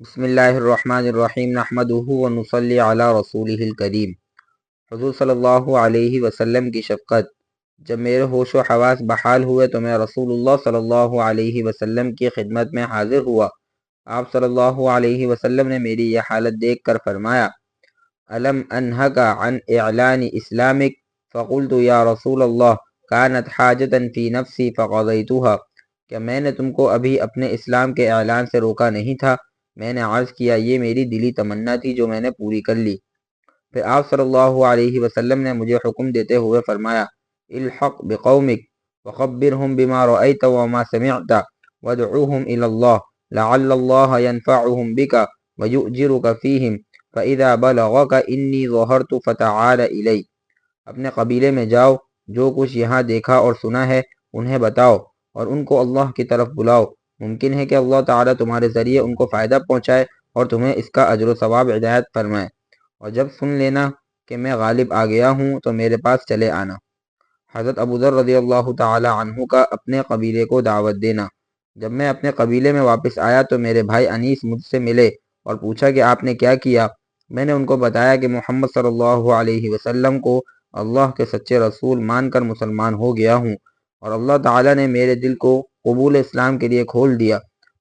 بسم اللہ الرحمن الرحیم، نحمدہ و نصلی علی رسولہ الکریم۔ حضور صلی اللہ علیہ وسلم کی شفقت۔ جب میرے ہوش و حواس بحال ہوئے تو میں رسول اللہ صلی اللہ علیہ وسلم کی خدمت میں حاضر ہوا۔ آپ صلی اللہ علیہ وسلم نے میری یہ حالت دیکھ کر فرمایا علم انہکا عن اعلان اسلامک؟ فقلت یا رسول اللہ، کانت حاجتا فی نفسی فقضیتوها کہ میں نے تم کو ابھی اپنے اسلام کے اعلان سے روکا نہیں تھا؟ میں نے عرض کیا، یہ میری دلی تمنا تھی جو میں نے پوری کر لی۔ پھر آپ صلی اللہ علیہ وسلم نے مجھے حکم دیتے ہوئے فرمایا، الحق بقومک وخبرهم بما رأيت وما سمعت وادعوهم الى الله لعل الله ينفعهم بك ويؤجرك فيهم فإذا بلغك إني ظهرت فتعال إلي اپنے قبیلے میں جاؤ، جو کچھ یہاں دیکھا اور سنا ہے، انہیں بتاؤ اور ان کو اللہ کی طرف بلاؤ۔ ممکن ہے کہ اللہ تعالیٰ تمہارے ذریعے ان کو فائدہ پہنچائے اور تمہیں اس کا اجر و ثواب ہدایت فرمائے۔ اور جب سن لینا کہ میں غالب آ گیا ہوں تو میرے پاس چلے آنا۔ حضرت ابو ذر رضی اللہ تعالی عنہ کا اپنے قبیلے کو دعوت دینا۔ جب میں اپنے قبیلے میں واپس آیا تو میرے بھائی انیس مجھ سے ملے اور پوچھا کہ آپ نے کیا کیا؟ میں نے ان کو بتایا کہ محمد صلی اللہ علیہ وسلم کو اللہ کے سچے رسول مان کر مسلمان ہو گیا ہوں اور اللہ تعالیٰ نے میرے دل کو قبول اسلام کے لیے کھول دیا۔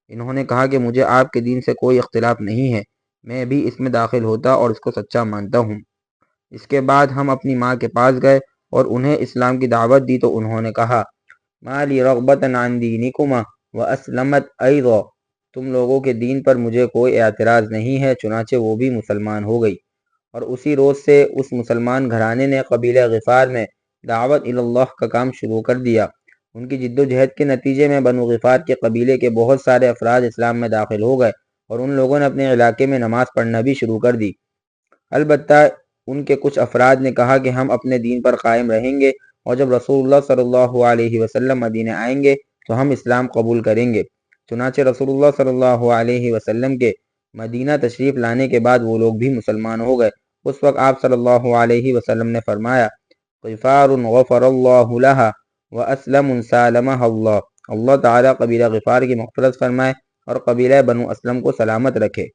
انہوں نے کہا کہ مجھے آپ کے دین سے کوئی اختلاف نہیں ہے، میں بھی اس میں داخل ہوتا اور اس کو سچا مانتا ہوں۔ اس کے بعد ہم اپنی ماں کے پاس گئے اور انہیں اسلام کی دعوت دی تو انہوں نے کہا مالی رغبت عن دینکما و اسلمت ایضا۔ تم لوگوں کے دین پر مجھے کوئی اعتراض نہیں ہے، چنانچہ وہ بھی مسلمان ہو گئی۔ اور اسی روز سے اس مسلمان گھرانے نے قبیلہ غفار میں دعوت اللہ کا کام شروع کر دیا۔ ان کی جد و جہد کے نتیجے میں بنو غفار کے قبیلے کے بہت سارے افراد اسلام میں داخل ہو گئے اور ان لوگوں نے اپنے علاقے میں نماز پڑھنا بھی شروع کر دی۔ البتہ ان کے کچھ افراد نے کہا کہ ہم اپنے دین پر قائم رہیں گے اور جب رسول اللہ صلی اللہ علیہ وسلم مدینہ آئیں گے تو ہم اسلام قبول کریں گے۔ چنانچہ رسول اللہ صلی اللہ علیہ وسلم کے مدینہ تشریف لانے کے بعد وہ لوگ بھی مسلمان ہو گئے۔ اس وقت آپ صلی اللہ علیہ وسلم نے فرمایا، غفار غفر اللہ لها واسلم سالمہ اللہ اللہ تعالیٰ قبیلہ غفار کی مغفرت فرمائے اور قبیلہ بنو اسلم کو سلامت رکھے۔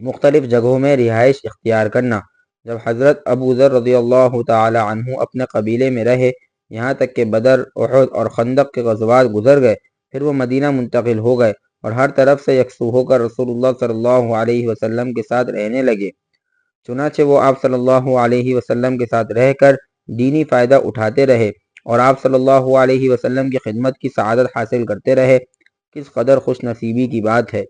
مختلف جگہوں میں رہائش اختیار کرنا۔ جب حضرت ابو ذر رضی اللہ تعالی عنہ اپنے قبیلے میں رہے، یہاں تک کہ بدر، احد اور خندق کے غزوات گزر گئے، پھر وہ مدینہ منتقل ہو گئے اور ہر طرف سے یکسو ہو کر رسول اللہ صلی اللہ علیہ وسلم کے ساتھ رہنے لگے۔ چنانچہ وہ آپ صلی اللہ علیہ وسلم کے ساتھ رہ کر دینی فائدہ اٹھاتے رہے۔ اور آپ صلی اللہ علیہ وسلم کی خدمت کی سعادت حاصل کرتے رہے، کس قدر خوش نصیبی کی بات ہے۔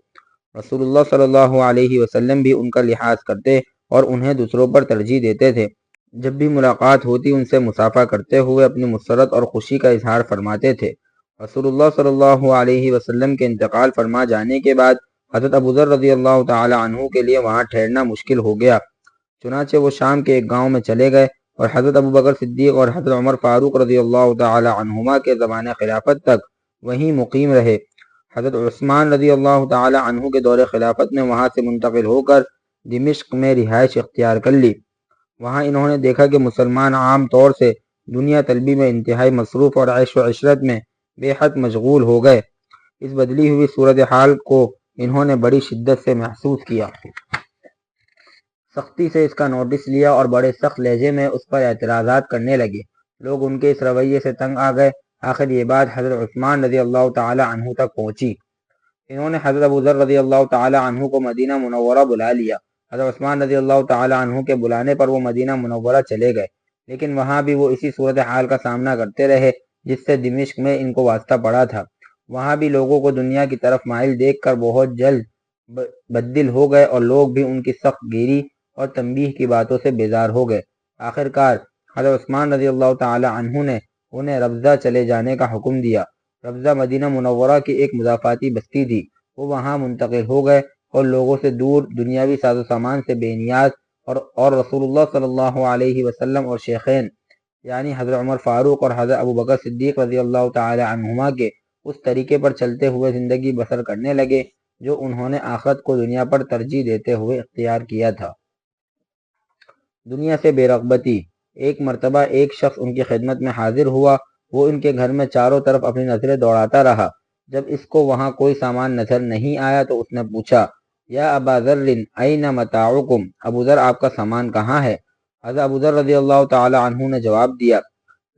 رسول اللہ صلی اللہ علیہ وسلم بھی ان کا لحاظ کرتے اور انہیں دوسروں پر ترجیح دیتے تھے۔ جب بھی ملاقات ہوتی، ان سے مسافہ کرتے ہوئے اپنی مسرت اور خوشی کا اظہار فرماتے تھے۔ رسول اللہ صلی اللہ علیہ وسلم کے انتقال فرما جانے کے بعد، حضرت ابو ذر رضی اللہ تعالی عنہ کے لیے وہاں ٹھہرنا مشکل ہو گیا۔ چنانچہ وہ شام کے ایک گاؤں میں چلے گئے۔ اور حضرت ابو بکر صدیق اور حضرت عمر فاروق رضی اللہ تعالی عنہما کے زمانہ خلافت تک وہیں مقیم رہے۔ حضرت عثمان رضی اللہ تعالی عنہ کے دور خلافت میں وہاں سے منتقل ہو کر دمشق میں رہائش اختیار کر لی۔ وہاں انہوں نے دیکھا کہ مسلمان عام طور سے دنیا طلبی میں انتہائی مصروف اور عیش و عشرت میں بے حد مشغول ہو گئے۔ اس بدلی ہوئی صورتحال کو انہوں نے بڑی شدت سے محسوس کیا۔ سختی سے اس کا نوٹس لیا اور بڑے سخت لہجے میں اس پر اعتراضات کرنے لگے۔ لوگ ان کے اس رویے سے تنگ آ گئے۔ آخر یہ بات حضرت عثمان رضی اللہ تعالی عنہ تک پہنچی۔ انہوں نے حضرت ابو ذر رضی اللہ تعالی عنہ کو مدینہ منورہ بلا لیا۔ حضرت عثمان رضی اللہ تعالی عنہ کے بلانے پر وہ مدینہ منورہ چلے گئے۔ لیکن وہاں بھی وہ اسی صورتحال کا سامنا کرتے رہے، جس سے دمشق میں ان کو واسطہ پڑا تھا۔ وہاں بھی لوگوں کو دنیا کی طرف مائل دیکھ کر بہت جلد بدل ہو گئے اور لوگ بھی ان کی سخت گیری اور تنبیہ کی باتوں سے بیزار ہو گئے۔ آخر کار حضرت عثمان رضی اللہ تعالی عنہ نے انہیں ربضہ چلے جانے کا حکم دیا۔ ربضہ مدینہ منورہ کی ایک مضافاتی بستی تھی۔ وہ وہاں منتقل ہو گئے اور لوگوں سے دور دنیاوی ساز و سامان سے بے نیاز اور اور رسول اللہ صلی اللہ علیہ وسلم اور شیخین یعنی حضرت عمر فاروق اور حضرت ابو بکر صدیق رضی اللہ تعالی عنہما کے اس طریقے پر چلتے ہوئے زندگی بسر کرنے لگے، جو انہوں نے آخرت کو دنیا پر ترجیح دیتے ہوئے اختیار کیا تھا۔ دنیا سے بے رغبتی، ایک مرتبہ ایک شخص ان کی خدمت میں حاضر ہوا، وہ ان کے گھر میں چاروں طرف اپنی نظریں دوڑاتا رہا۔ جب اس کو وہاں کوئی سامان نظر نہیں آیا تو اس نے پوچھا، یا ابا ذر این متاعکم؟ ابو ذر، آپ کا سامان کہاں ہے؟ حضرت ابو ذر رضی اللہ تعالی عنہ نے جواب دیا،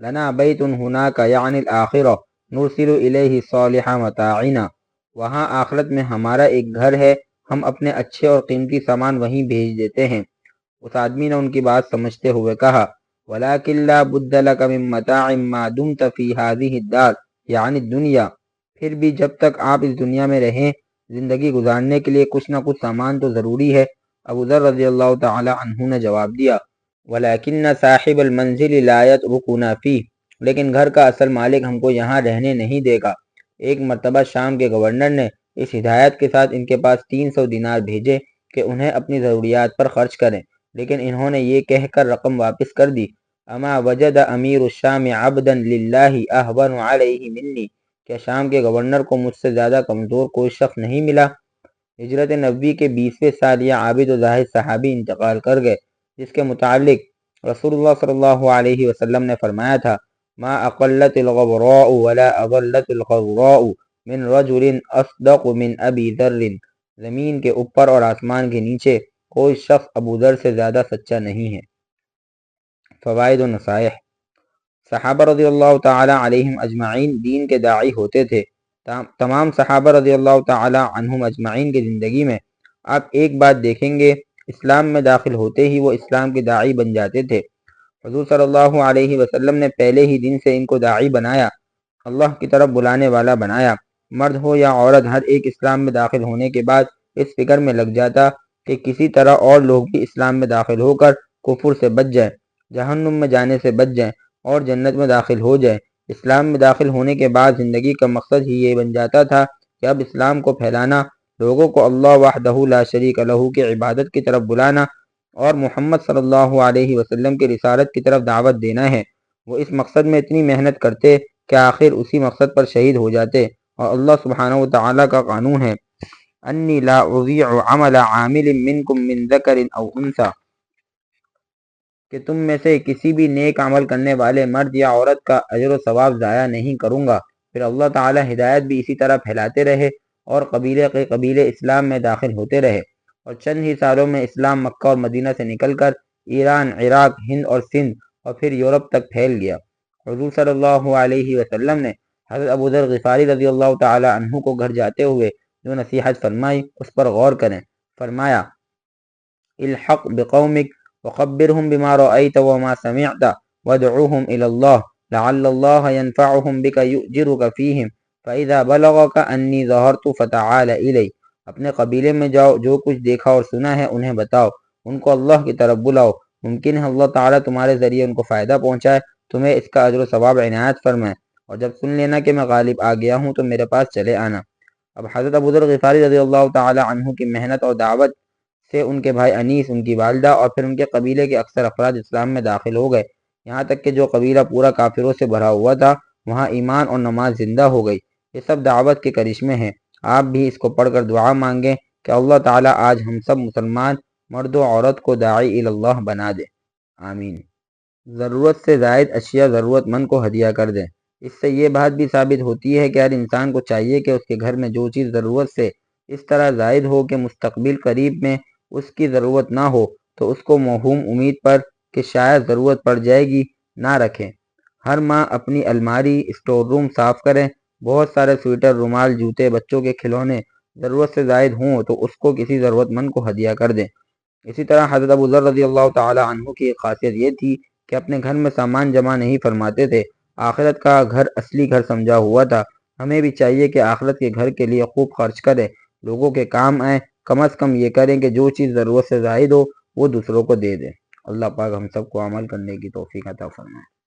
لنا بیت ہناک یعنی الاخرہ، نرسل الیہ صالح متاعنا۔ وہاں آخرت میں ہمارا ایک گھر ہے، ہم اپنے اچھے اور قیمتی سامان وہیں بھیج دیتے ہیں۔ اس آدمی نے ان کی بات سمجھتے ہوئے کہا وَلَكِنْ لَا بُدَّ لَكَ مِن مَتَاعٍ مَا دُمْتَ فِي هَذِهِ الدَّارِ یعنی دنیا۔ پھر بھی جب تک آپ اس دنیا میں رہیں، زندگی گزارنے کے لیے کچھ نہ کچھ سامان تو ضروری ہے۔ ابو ذر رضی اللہ تعالی عنہ نے جواب دیا وَلَكِنَّ صَاحِبَ الْمَنزِلِ لَا يَتْرُكُنَا فِيهِ، لیکن گھر کا اصل مالک ہم کو یہاں رہنے نہیں دے گا۔ ایک مرتبہ شام کے گورنر نے اس ہدایت کے ساتھ ان کے پاس تین سو دینار بھیجے کہ انہیں اپنی ضروریات پر خرچ کریں۔ لیکن انہوں نے یہ کہہ کر رقم واپس کر دی۔ اما وجد امیر الشام عبدا للہ احون علیہ منی کہ شام کے گورنر کو مجھ سے زیادہ کمزور کوئی شخص نہیں ملا؟ ہجرت نبوی کے بیسویں سال یا عابد و ظاہر صحابی انتقال کر گئے، جس کے متعلق رسول اللہ صلی اللہ علیہ وسلم نے فرمایا تھا، ما اقلت الغبراء ولا اضلت الغراء من رجل اصدق من ابی ذر، زمین کے اوپر اور آسمان کے نیچے کوئی شخص ابو ذر سے زیادہ سچا نہیں ہے۔ فوائد و نصائح۔ صحابہ رضی اللہ تعالی علیہم اجمعین دین کے داعی ہوتے تھے۔ تمام صحابہ رضی اللہ تعالی عنہم اجمعین کی زندگی میں آپ ایک بات دیکھیں گے، اسلام میں داخل ہوتے ہی وہ اسلام کے داعی بن جاتے تھے۔ حضور صلی اللہ علیہ وسلم نے پہلے ہی دن سے ان کو داعی بنایا، اللہ کی طرف بلانے والا بنایا۔ مرد ہو یا عورت، ہر ایک اسلام میں داخل ہونے کے بعد اس فکر میں لگ جاتا کہ کسی طرح اور لوگ بھی اسلام میں داخل ہو کر کفر سے بچ جائیں، جہنم میں جانے سے بچ جائیں اور جنت میں داخل ہو جائیں۔ اسلام میں داخل ہونے کے بعد زندگی کا مقصد ہی یہ بن جاتا تھا کہ اب اسلام کو پھیلانا، لوگوں کو اللہ وحدہ لا شریک لہو کی عبادت کی طرف بلانا اور محمد صلی اللہ علیہ وسلم کی رسالت کی طرف دعوت دینا ہے۔ وہ اس مقصد میں اتنی محنت کرتے کہ آخر اسی مقصد پر شہید ہو جاتے اور اللہ سبحانہ و تعالیٰ کا قانون ہے۔ انی لا اضیع عمل عامل منکم من ذکر او انسا کہ تم میں سے کسی بھی نیک عمل کرنے والے مرد یا عورت کا اجر و ثواب ضائع نہیں کروں گا۔ پھر اللہ تعالی ہدایت بھی اسی طرح پھیلاتے رہے اور قبیلے کے قبیلے اسلام میں داخل ہوتے رہے۔ اور چند ہی سالوں میں اسلام مکہ اور مدینہ سے نکل کر ایران، عراق، ہند اور سندھ اور پھر یورپ تک پھیل گیا۔ حضور صلی اللہ علیہ وسلم نے حضرت ابو ذر غفاری رضی اللہ تعالی عنہ کو گھر جاتے ہوئے جو نصیحت فرمائی، اس پر غور کریں۔ فرمایا، الحق بقومک وخبرهم بما رأيت وما سمعت وادعوهم إلى الله لعل الله ينفعهم بك يؤجرك فيهم فإذا بلغك أني ظهرت فتعال إلي اپنے قبیلے میں جاؤ، جو کچھ دیکھا اور سنا ہے انہیں بتاؤ۔ ان کو اللہ کی طرف بلاؤ۔ ممکن ہے اللہ تعالیٰ تمہارے ذریعے ان کو فائدہ پہنچائے۔ تمہیں اس کا عجر و ثواب عنایت فرمائے۔ اور جب سن لینا کہ میں غالب آ گیا ہوں، تو میرے پاس چلے آنا۔ اب حضرت ابو ذر غفاری رضی اللہ تعالی عنہ کی محنت اور دعوت سے ان کے بھائی انیس، ان کی والدہ اور پھر ان کے قبیلے کے اکثر افراد اسلام میں داخل ہو گئے۔ یہاں تک کہ جو قبیلہ پورا کافروں سے بھرا ہوا تھا، وہاں ایمان اور نماز زندہ ہو گئی۔ یہ سب دعوت کے کرشمے ہیں۔ آپ بھی اس کو پڑھ کر دعا مانگیں کہ اللہ تعالیٰ آج ہم سب مسلمان، مرد و عورت کو داعی اللہ بنا دے۔ آمین۔ ضرورت سے زائد اشیاء ضرورت مند کو ہدیہ کر دیں۔ اس سے یہ بات بھی ثابت ہوتی ہے کہ ہر انسان کو چاہیے کہ اس کے گھر میں جو چیز ضرورت سے اس طرح زائد ہو کہ مستقبل قریب میں اس کی ضرورت نہ ہو، تو اس کو موہوم امید پر کہ شاید ضرورت پڑ جائے گی، نہ رکھیں۔ ہر ماں اپنی الماری، اسٹور روم صاف کریں۔ بہت سارے سویٹر، رومال، جوتے بچوں کے کھلونے ضرورت سے زائد ہوں تو اس کو کسی ضرورت مند کو ہدیہ کر دیں۔ اسی طرح حضرت ابو ذر رضی اللہ تعالی عنہ کی ایک خاصیت یہ تھی کہ اپنے گھر میں سامان جمع نہیں فرماتے تھے۔ آخرت کا گھر اصلی گھر سمجھا ہوا تھا۔ ہمیں بھی چاہیے کہ آخرت کے گھر کے لیے خوب خرچ کرے لوگوں کے کام آئیں۔ کم از کم یہ کریں کہ جو چیز ضرورت سے زائد ہو، وہ دوسروں کو دے دیں۔ اللہ پاک ہم سب کو عمل کرنے کی توفیق عطا فرمائے۔